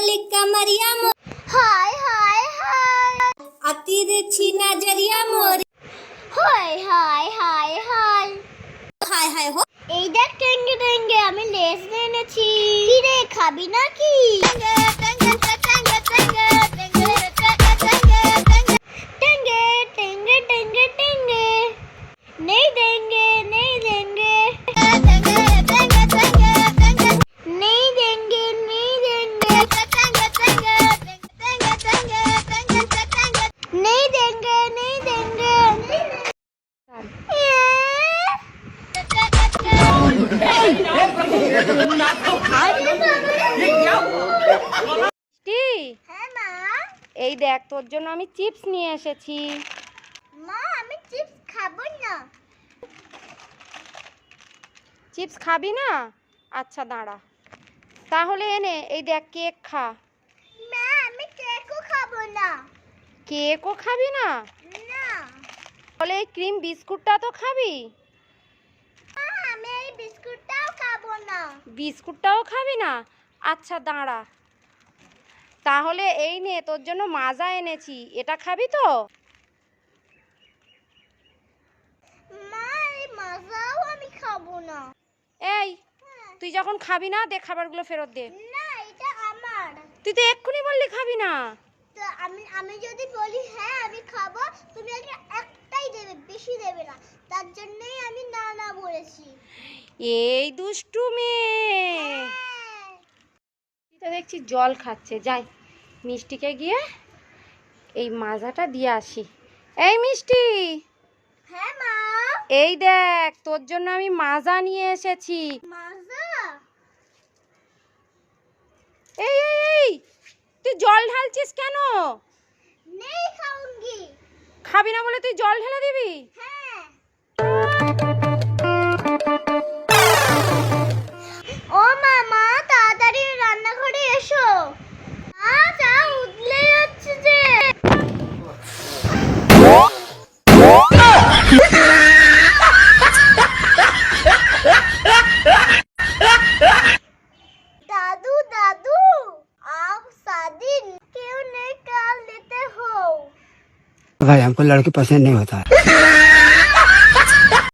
वाली कमरिया मो হাই হাই হাই अति छी नजरिया मोरी হাই হাই হাই হাই हाय हाय हो এই দেখ টেঙ্গে টেঙ্গে আমি লেস এনেছি কি রে খাবি নাকি এই দেখ তোর জন্য আমি চিপস নিয়ে এসেছি। মা আমি চিপস খাব না। চিপস খাবি না? আচ্ছা দাঁড়া। তাহলে এনে এই দেখ কেক খা। মা আমি কেকও খাব না। কেকও খাবি না? না। তাহলে এই ক্রিম বিস্কুটটা তো খাবি মা আমি এই বিস্কুটটাও খাব না। বিস্কুটটাও খাবি না? আচ্ছা দাঁড়া। তাহলে এই নে তোর জন্য মাজা এনেছি। এটা খাবি তো? এই মাজাও আমি খাব না। এই তুই যখন খাবি না দে খাবারগুলো ফেরত দে। না এটা আমার। তুই তো এক্ষুনি বললি খাবি না। তো আমি আমি যদি বলি হ্যাঁ আমি খাব তুমি একটা একটাই দেবে বেশি দেবে না তার জন্যই আমি না না বলেছি এই দুষ্টু মেয়ে। তো দেখছি জল খাচ্ছে। যাই মিষ্টিকে গিয়ে এই মাজাটা দিয়ে আসি। এই মিষ্টি! হ্যাঁ মা। এই দেখ তোর জন্য আমি মাজা নিয়ে এসেছি। এই এই তুই জল ঢালছিস কেন? খাবি না বলে তুই জল ঢেলে দিবি? হ্যাঁ भाई हमको लड़की पसंद नहीं होता। है